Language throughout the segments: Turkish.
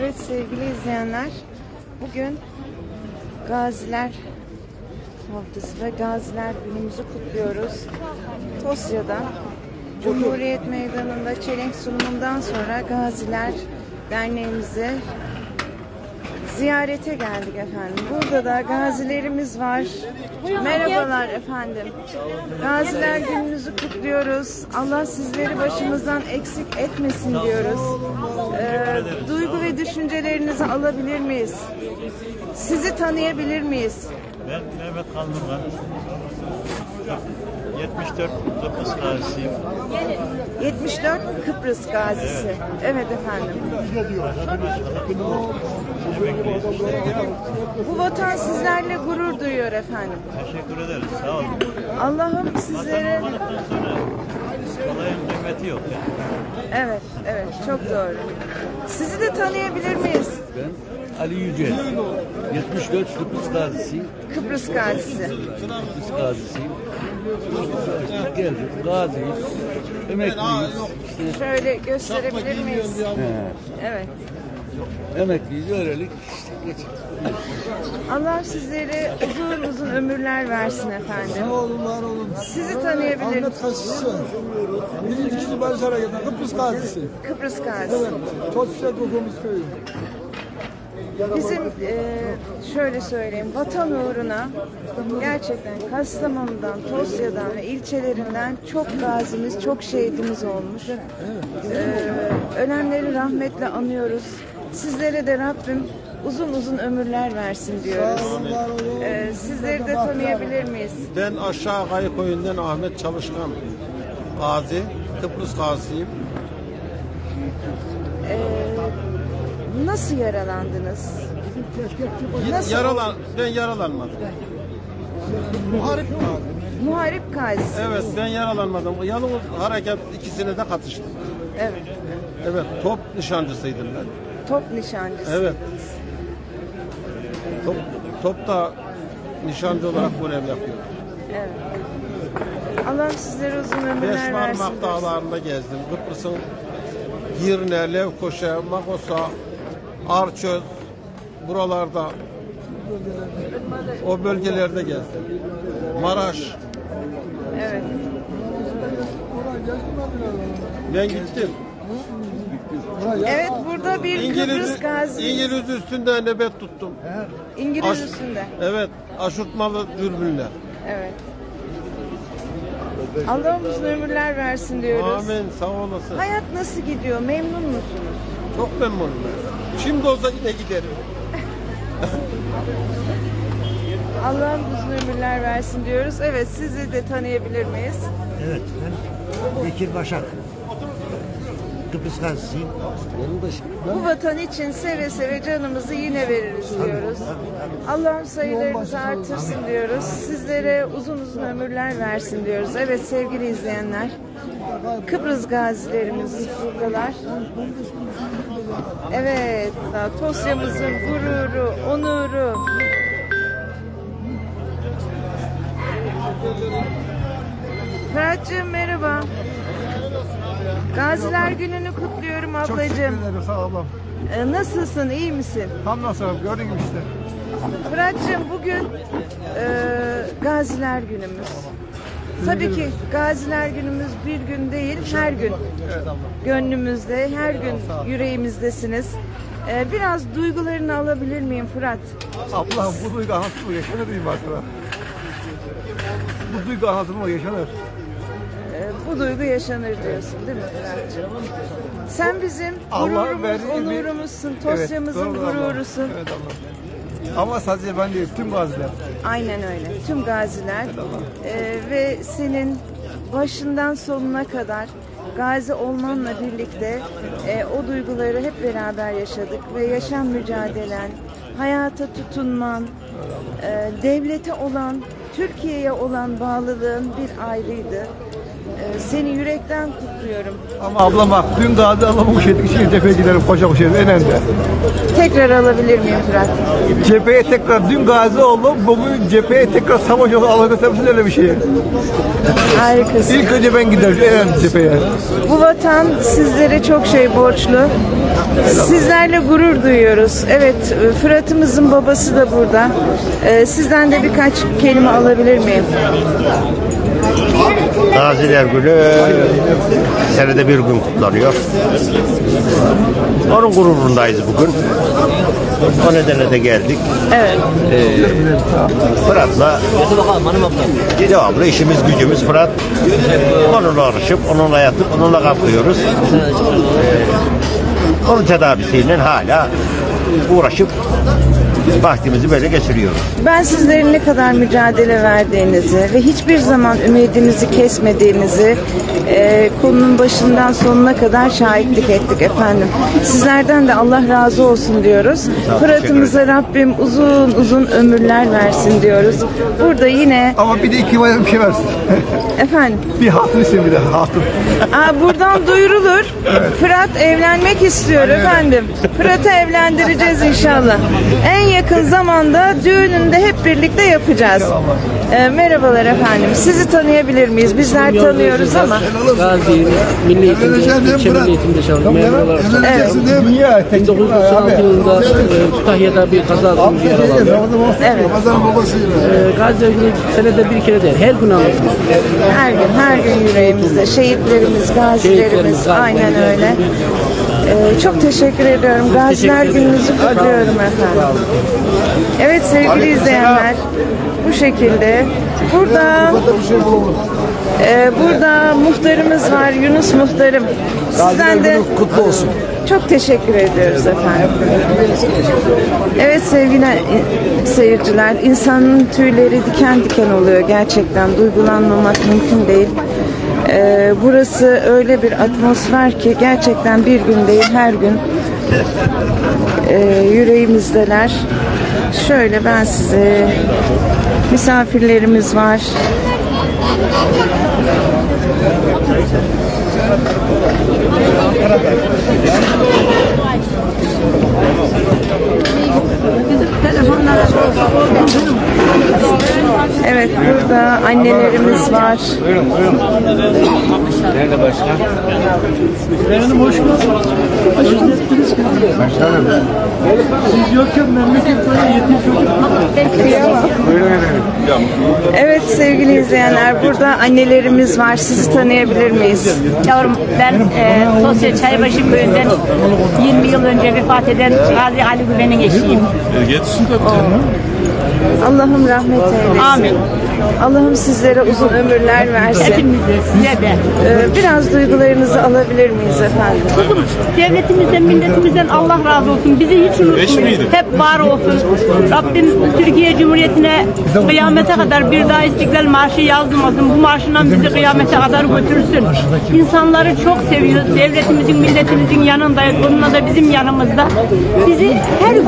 Evet sevgili izleyenler, bugün Gaziler Haftası ve Gaziler Günümüzü kutluyoruz. Tosya'da Cumhuriyet Meydanı'nda çelenk sunumundan sonra Gaziler Derneğimize ziyarete geldik efendim. Burada da gazilerimiz var. Merhabalar efendim. Gaziler gününüzü kutluyoruz. Allah sizleri başımızdan eksik etmesin diyoruz. Ee, duygu ve düşüncelerinizi alabilir miyiz? Sizi tanıyabilir miyiz? Ben Mehmet Kandırgan. 74 Kıbrıs gazisiyim. 74 Kıbrıs gazisi. Evet efendim. Emekliyiz. Bu vatan sizlerle gurur duyuyor efendim. Teşekkür ederiz. Sağ olun. Allah'ım sizlere olayın kıymeti yok. Yani. Evet, evet çok doğru. Sizi de tanıyabilir miyiz? Ben Ali Yüce. 74 Kıbrıs gazisiyim. Kıbrıs gazisi. Kıbrıs gazisiyim. Geldik. Gaziyiz. Emekliyiz. İşte, Şöyle gösterebilir miyiz? he, Evet. emekliyiz. Öylelik. Allah sizlere uzun uzun ömürler versin efendim. olun, var olun. Sizi tanıyabilir Ahmet miyiz? Kaşısı. Birinci kişi Barış Hareketi'nden Kıbrıs Gazisi. Kıbrıs gazisi. Evet, Tosya Kokumuz Köyü. Bizim e, şöyle söyleyeyim, vatan uğruna gerçekten Kastamonu'dan, Tosya'dan ve ilçelerinden çok gazimiz, çok şehidimiz olmuş. E, ölenleri rahmetle anıyoruz. Sizlere de Rabbim uzun uzun ömürler versin diyoruz. Var olun. E, sizleri de tanıyabilir miyiz? Ben aşağı Kayıköy'ünden Ahmet Çalışkan Gazi, Kıbrıs Gazi'yim. E, nasıl yaralandınız? Nasıl? Yaralan, ben yaralanmadım. Muharip abi. Muharip gazisi. Evet ben yaralanmadım. Yalnız hareket ikisine de katıştım. Evet. Evet top nişancısıydım ben. Top nişancısı. Evet. Top, topta nişancı olarak görev yapıyorum. Evet. Allah sizlere uzun ömürler versin. Beşmarmak dağlarında gezdim. Kıbrıs'ın Girne, Levkoşe, Makosa, Arçöz buralarda o bölgelerde gezdim. Maraş. Evet. Ben gittim. Evet burada bir İngiliz, Kıbrıs gazi İngiliz üstünde nöbet tuttum. İngiliz Aş- üstünde. Evet, aşırtmalı dürbünle. Evet. Allah uzun ömürler versin diyoruz. Amin, sağ olasın. Hayat nasıl gidiyor? Memnun musunuz? Çok memnunum. Şimdi olsa yine giderim. Allah'ım uzun ömürler versin diyoruz. Evet sizi de tanıyabilir miyiz? Evet ben Bekir Başak. Kıbrıs Gazisi'yim. Bu vatan için seve seve canımızı yine veririz diyoruz. Allah'ım sayılarınızı artırsın diyoruz. Sizlere uzun uzun ömürler versin diyoruz. Evet sevgili izleyenler. Kıbrıs gazilerimiz buradalar. Evet, Tosya'mızın gururu, onuru. Fırat'cığım merhaba. Gaziler gününü kutluyorum Çok teşekkür ablacığım. ederim sağ olun. Ee, Nasılsın, iyi misin? Hamdolsun gördün gibi işte. Fırat'cığım bugün e, Gaziler günümüz. Tabii ki Gaziler günümüz bir gün değil, her gün gönlümüzde, her gün yüreğimizdesiniz. Ee, biraz duygularını alabilir miyim Fırat? Abla bu duygu anlatımı yaşanır diyeyim sana. Bu duygu anlatımı yaşanır. Ee, bu duygu yaşanır diyorsun değil mi Fırat'cığım? Sen bizim Allah gururumuz, verdiği bir- onurumuzsun, Tosya'mızın Evet, doğru gururusun. Evet. Ama sadece ben değil, tüm gaziler. Aynen öyle. Tüm gaziler Ee, ve senin başından sonuna kadar gazi olmanla birlikte e, o duyguları hep beraber yaşadık ve yaşam mücadelen, hayata tutunman, e, devlete olan Türkiye'ye olan bağlılığın bir ayrıydı. Ee, seni yürekten kutluyorum. Ama ablam bak dün gazi ablamı kuşettik. Şimdi cepheye giderim koşa koşa Enem'de. Tekrar alabilir miyim Fırat? Cepheye tekrar dün gazi oldum. Bugün cepheye tekrar savaş oldu. Allah göstermesin öyle bir şey. Harikasın. İlk önce ben giderim Enem cepheye. Bu vatan sizlere çok şey borçlu. Sizlerle gurur duyuyoruz. Evet, Fırat'ımızın babası da burada. Ee, sizden de birkaç kelime alabilir miyim? Gaziler Günü senede bir gün kutlanıyor. Onun gururundayız bugün. O nedenle de geldik. Evet. Fırat'la devamlı işimiz gücümüz Fırat. Onunla uğraşıp, onunla yatıp, onunla kalkıyoruz. Ee, onun tedavisiyle hala uğraşıp vaktimizi böyle geçiriyoruz. Ben sizlerin ne kadar mücadele verdiğinizi ve hiçbir zaman ümidinizi kesmediğinizi e, konunun başından sonuna kadar şahitlik ettik efendim. Sizlerden de Allah razı olsun diyoruz. Fırat'ımıza Rabbim uzun uzun ömürler versin diyoruz. Burada yine Ama bir de iki var bir şey versin. efendim bir hatun istedim bir de hatun. Aa, buradan duyurulur. Fırat evlenmek istiyor efendim. Fırat'ı evlendireceğiz inşallah. En yakın zamanda düğününü de hep birlikte yapacağız. Ee, merhabalar efendim. Sizi tanıyabilir miyiz? Bizler tanıyoruz ama. Gazi Milli Eğitim'de, ilçe Milli Eğitim'de çalıştım. Memur. Evet. Tek 1996 yılında e, Kütahya'da bir kaza sonucu yaralandım. Evet. E, Gazi günü senede bir kere değil, her gün anlatılır. Her gün, her gün yüreğimizde. Şehitlerimiz, gazilerimiz. Şehitlerimiz, Aynen gazilerimiz. öyle. Ee, çok teşekkür ediyorum. Gaziler teşekkür ederim. gününüzü kutluyorum efendim. Evet sevgili izleyenler. Bu şekilde. Burada burada muhtarımız var, Yunus muhtarım. Sizden de kutlu olsun. çok teşekkür ediyoruz efendim. Evet sevgili seyirciler, insanın tüyleri diken diken oluyor gerçekten. Duygulanmamak mümkün değil. Ee, burası öyle bir atmosfer ki gerçekten bir gün değil her gün e, yüreğimizdeler. Şöyle ben size misafirlerimiz var. Evet burada var. Evet sevgili izleyenler burada annelerimiz var. Sizi tanıyabilir miyiz? Yavrum ben e, Tosya Çaybaşı köyünden 20 yıl önce vefat eden Gazi Ali Güven'in eşiyim. Allah'ım rahmet eylesin. Amin. Allah'ım sizlere uzun ömürler versin. Hepimize, size de. Ee, biraz duygularınızı alabilir miyiz efendim? Devletimizden, milletimizden Allah razı olsun. Bizi hiç unutmayın. Hep var olsun. Rabbim Türkiye Cumhuriyeti'ne kıyamete kadar bir daha İstiklal Marşı yazdırmasın. Bu marşından bizi kıyamete kadar götürsün. İnsanları çok seviyoruz. Devletimizin, milletimizin yanındayız. Onunla da bizim yanımızda. Bizi her gün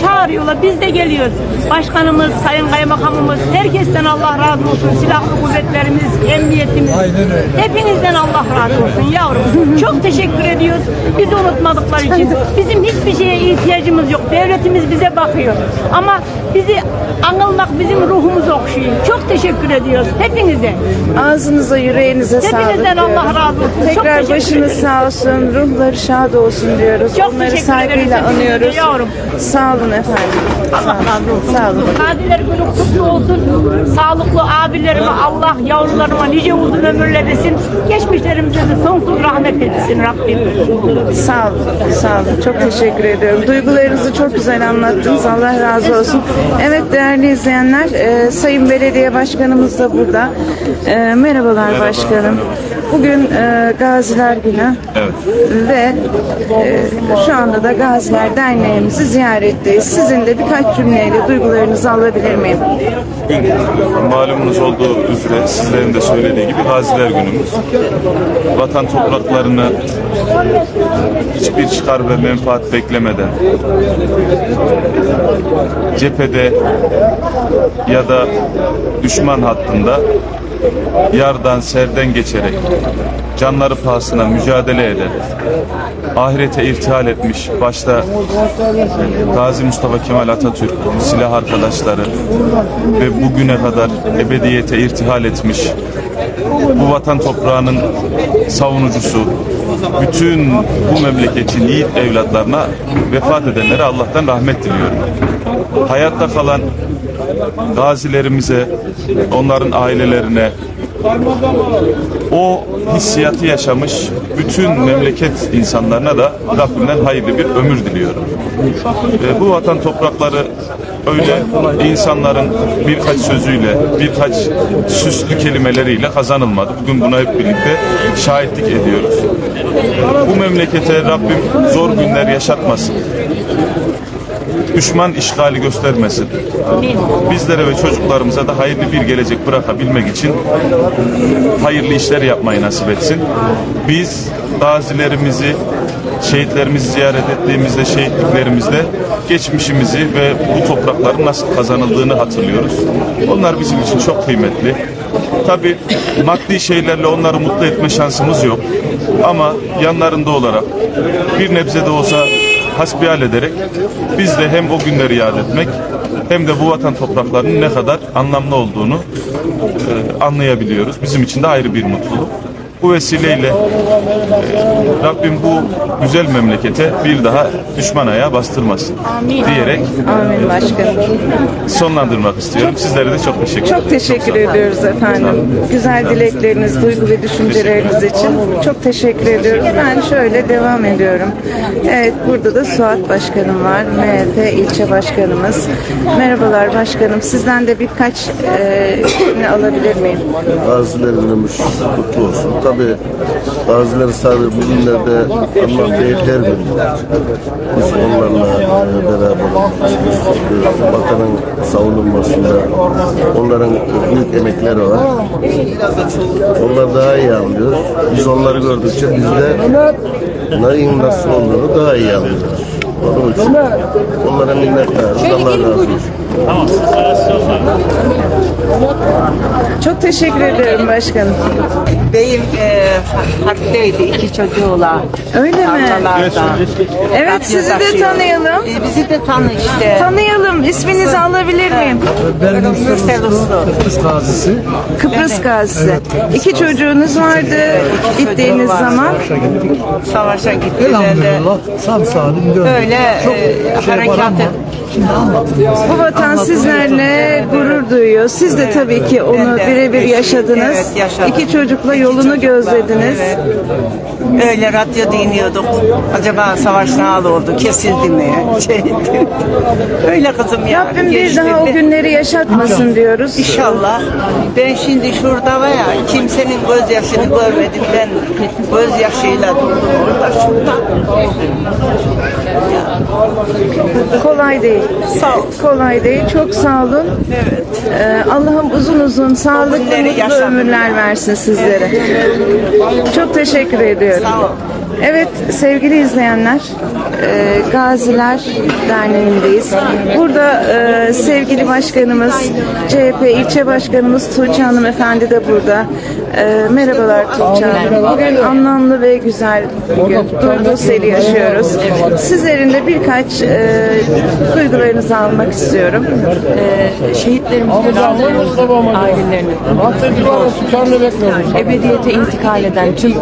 çağırıyorlar. Biz de geliyoruz. Başkanımız, sayın kaymakamımız, herkesten Allah razı olsun. Silahlı kuvvetlerimiz, emniyetimiz. Hepinizden Allah razı olsun yavrum. Çok teşekkür ediyoruz. Bizi unutmadıkları için. Bizim hiçbir şeye ihtiyacımız yok. Devletimiz bize bakıyor. Ama bizi anılmak bizim ruhumuzu okşuyor. Çok teşekkür ediyoruz. Hepinize. Ağzınıza, yüreğinize sağlık Hepinizden. Allah razı olsun. Çok Tekrar teşekkür başınız sağ olsun, ruhları şad olsun diyoruz. Çok Onları saygıyla ederiz. anıyoruz. Yavrum. Sağ olun efendim. Allah razı olsun. Sağ olun. Gaziler günü kutlu olsun. Sağlıklı abilerime Allah yavrularıma nice uzun ömürler versin. Geçmişlerimize de sonsuz rahmet etsin Rabbim. Sağ olun, sağ olun. Çok teşekkür ediyorum. Duygularınızı çok güzel anlattınız. Allah razı olsun. Evet değerli izleyenler, e, Sayın Belediye Başkanımız da burada. E, merhabalar başkanım. Bugün e, Gaziler Günü ve e, şu anda da Gaziler Derneğimizi ziyaretteyiz. Sizin de birkaç cümleyle duygularınızı alabilir miyim? Malumunuz olduğu üzere sizlerin de söylediği gibi Gaziler Günümüz. Vatan topraklarını hiçbir çıkar ve menfaat beklemeden cephede ya da düşman hattında yardan serden geçerek canları pahasına mücadele eden ahirete irtihal etmiş başta Gazi Mustafa Kemal Atatürk silah arkadaşları ve bugüne kadar ebediyete irtihal etmiş bu vatan toprağının savunucusu bütün bu memleketin yiğit evlatlarına vefat edenlere Allah'tan rahmet diliyorum. Hayatta kalan gazilerimize, onların ailelerine, o hissiyatı yaşamış bütün memleket insanlarına da Rabbimden hayırlı bir ömür diliyorum. E, bu vatan toprakları öyle insanların birkaç sözüyle, birkaç süslü kelimeleriyle kazanılmadı. Bugün buna hep birlikte şahitlik ediyoruz. Bu memlekete Rabbim zor günler yaşatmasın düşman işgali göstermesin. Bizlere ve çocuklarımıza da hayırlı bir gelecek bırakabilmek için hayırlı işler yapmayı nasip etsin. Biz gazilerimizi, şehitlerimizi ziyaret ettiğimizde, şehitliklerimizde geçmişimizi ve bu toprakların nasıl kazanıldığını hatırlıyoruz. Onlar bizim için çok kıymetli. Tabi maddi şeylerle onları mutlu etme şansımız yok. Ama yanlarında olarak bir nebze de olsa hasbihal ederek biz de hem o günleri yad etmek hem de bu vatan topraklarının ne kadar anlamlı olduğunu e, anlayabiliyoruz. Bizim için de ayrı bir mutluluk. Bu vesileyle e, Rabbim bu güzel memlekete bir daha düşman ayağı bastırmasın diyerek Amin başkanım. sonlandırmak istiyorum. Sizlere de çok teşekkür ederim. Çok teşekkür ediyoruz efendim. Güzel dilekleriniz, duygu ve düşünceleriniz için çok teşekkür ediyoruz. Ben şöyle devam ediyorum. Evet burada da Suat Başkanım var. MHP ilçe başkanımız. Merhabalar başkanım. Sizden de birkaç e, alabilir miyim? Gaziler günümüz kutlu olsun. Tabi gazileri sadece bugünlerde değil her gün. Biz onlarla e, beraber vatanın savunulmasında onların büyük emekleri var. Onlar daha iyi anlıyor. Biz onları gördükçe biz de neyin nasıl olduğunu daha iyi anlıyoruz. Onun için onlara minnettarız. Allah razı olsun. Çok teşekkür ederim başkanım. Beyim e, harpteydi iki çocuğuyla. Öyle mi? Tarlalarda. Evet sizi de tanıyalım. E, bizi de tanı işte. Tanıyalım. İsminizi alabilir miyim? Ben Mürsel Uslu. Kıbrıs gazisi. İki çocuğunuz vardı gittiğiniz var. zaman. Savaşa gittiler de. Sağ salim döndük. Öyle e, harekatı. Bu vatan sizlerle gurur duyuyor. Siz de tabii ki onu birebir yaşadınız. İki çocukla yolunu gözlediniz. Öyle radyo dinliyorduk. Acaba savaş ne hal oldu? Kesildi mi? Şeydi. Öyle kızım ya. Rabbim bir geçti. daha o günleri yaşatmasın diyoruz. İnşallah. Ben şimdi şurada var ya kimsenin gözyaşını görmedim. Ben gözyaşıyla durdum orada şurada. Kolay değil. Sağ ol. Kolay değil. Çok sağ olun. Evet. Ee, Allah'ım uzun uzun sağlıklı mutlu yaşadım ömürler versin sizlere. Çok teşekkür ediyorum. Sağ ol. Evet sevgili izleyenler, e, Gaziler Derneği'ndeyiz. Burada e, sevgili başkanımız, CHP ilçe başkanımız Tuğçe Hanım Efendi de burada. E, merhabalar Tuğçe Hanım. Bugün anlamlı ve güzel bir gün. Duygu seli yaşıyoruz. Sizlerin de birkaç e, duygularınızı almak istiyorum. şehitlerimizin ailelerine ebediyete intikal eden tüm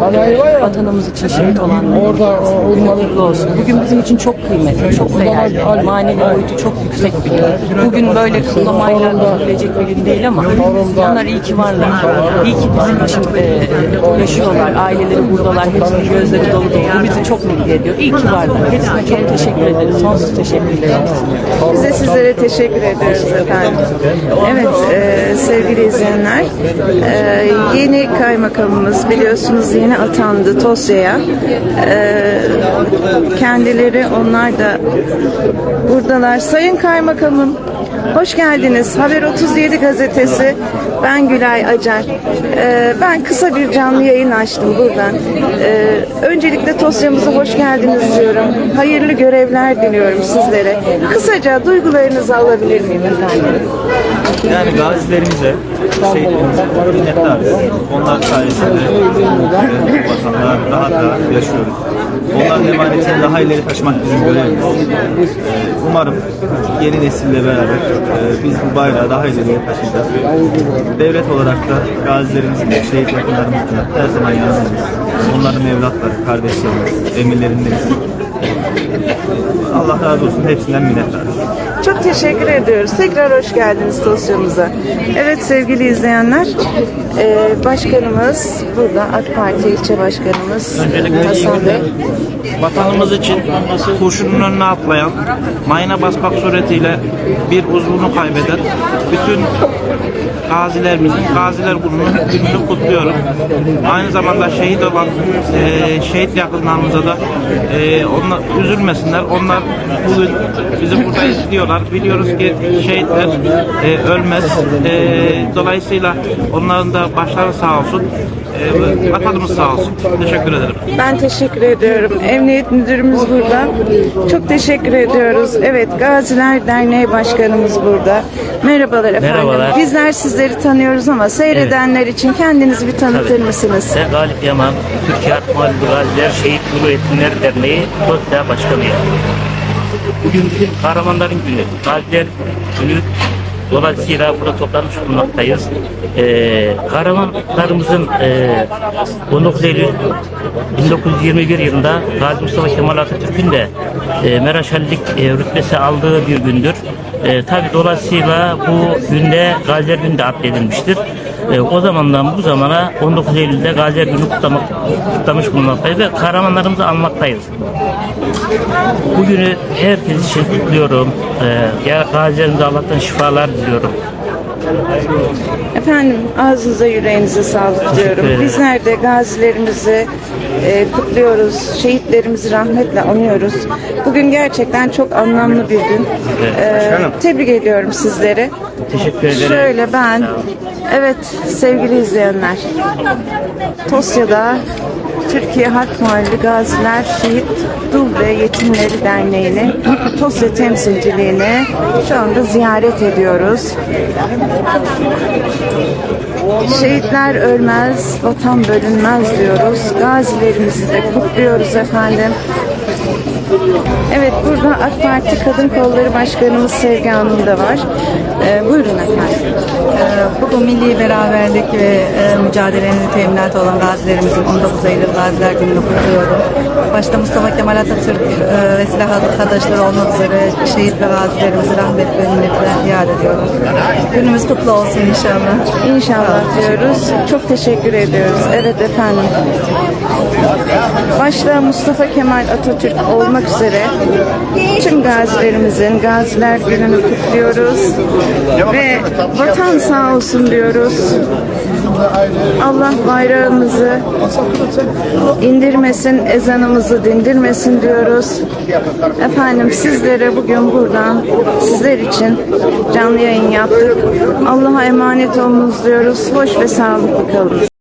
vatanımız için şehit olanlar günü kutlu olsun. Bugün bizim için çok kıymetli, çok değerli. Manevi boyutu çok yüksek bir gün. Bugün böyle kutlamayla geçilecek bir gün değil ama onlar iyi ki varlar. İyi ki bizim için e, yaşıyorlar. Aileleri buradalar. Hepsinin gözleri dolu dolu. Bu bizi çok mutlu ediyor. İyi ki varlar. Hepsine çok teşekkür ederiz. Sonsuz teşekkür ederiz. Biz de sizlere teşekkür ediyoruz efendim. Evet e, sevgili izleyenler e, yeni kaymakamımız biliyorsunuz yeni atandı Tosya'ya. E, kendileri onlar da buradalar. Sayın kaymakamım Hoş geldiniz. Haber 37 gazetesi. Ben Gülay Acar. Ee, ben kısa bir canlı yayın açtım buradan. Ee, öncelikle Tosya'mıza hoş geldiniz diyorum. Hayırlı görevler diliyorum sizlere. Kısaca duygularınızı alabilir miyim efendim? Yani gazilerimize, şehitlerimize minnettarız. Onlar sayesinde e, bu vatanda rahat rahat yaşıyoruz. Onların emanetini daha ileri taşımak bizim görevimiz. E, Umarım yeni nesille beraber e, biz bu bayrağı daha ileriye taşıyacağız. Devlet olarak da gazilerimizin, şehit yakınlarımızın her zaman yanındayız. Onların evlatları, kardeşlerimiz, emirlerindeniz. Allah razı olsun. Hepsinden minnettarız. Çok teşekkür ediyoruz. Tekrar hoş geldiniz Tosya'mıza. Evet sevgili izleyenler, e, başkanımız burada AK Parti ilçe başkanımız Hasan Bey. Vatanımız için kurşunun önüne atlayan, mayına basmak suretiyle bir uzvunu kaybeden bütün gazilerimizin, gaziler gününün gününü kutluyorum. Aynı zamanda şehit olan e, şehit yakınlarımıza da e, onlar üzülmesinler. Onlar bugün bizi burada izliyorlar. Biliyoruz ki şehitler e, ölmez. E, dolayısıyla onların da başları sağ olsun. E, vatanımız sağ olsun. Teşekkür ederim. Ben teşekkür ediyorum. Emniyet müdürümüz burada. Çok teşekkür ediyoruz. Evet Gaziler Derneği Başkanımız burada. Merhabalar efendim. Merhabalar. Bizler sizleri tanıyoruz ama seyredenler için kendinizi bir tanıtır mısınız? Ben Galip Yaman, Türkiye Harp Muhalif Gaziler Şehit Ulu Yetimler Derneği Tosya Başkanıyım. Bugün bizim kahramanların günü, Gaziler günü. Dolayısıyla burada toplanmış bulunmaktayız. Ee, kahramanlarımızın e, 19 Eylül 1921 yılında Gazi Mustafa Kemal Atatürk'ün de e, Meraşallik e, rütbesi aldığı bir gündür. E, tabi dolayısıyla bu günde Gaziler Günü de adledilmiştir. E, o zamandan bu zamana 19 Eylül'de Gaziler Günü kutlamak, kutlamış bulunmaktayız ve kahramanlarımızı anmaktayız. Bugünü herkes için kutluyorum. E, ya gazilerimize Allah'tan şifalar diliyorum. Efendim ağzınıza yüreğinize sağlık diyorum. Bizler de gazilerimizi e, kutluyoruz. Şehitlerimizi rahmetle anıyoruz. Bugün gerçekten çok anlamlı bir gün. E, tebrik ediyorum sizleri. Teşekkür ederim. Şöyle ben, evet sevgili izleyenler, Tosya'da Türkiye Halk Muhalli Gaziler Şehit Dul ve Yetimleri Derneği'ni Tosya temsilciliğini şu anda ziyaret ediyoruz. Şehitler ölmez, vatan bölünmez diyoruz. Gazilerimizi de kutluyoruz efendim. Evet burada AK Parti Kadın Kolları Başkanımız Sevgi Hanım da var. Ee, buyurun efendim. Bugün milli beraberlik ve e, mücadelenin teminatı olan gazilerimizin 19 Eylül Gaziler Günü'nü kutluyorum. Başta Mustafa Kemal Atatürk e, ve silah arkadaşları olmak üzere şehit ve gazilerimizi rahmetle ve minnetle yad ediyorum. Günümüz kutlu olsun inşallah. İnşallah diyoruz. Çok teşekkür ediyoruz. Evet efendim. Başta Mustafa Kemal Atatürk olmak üzere tüm gazilerimizin Gaziler Günü'nü kutluyoruz. Ve vatan sağ olsun diyoruz. Allah bayrağımızı indirmesin, ezanımızı dindirmesin diyoruz. Efendim sizlere bugün buradan sizler için canlı yayın yaptık. Allah'a emanet olunuz diyoruz. Hoş ve sağlıklı kalın.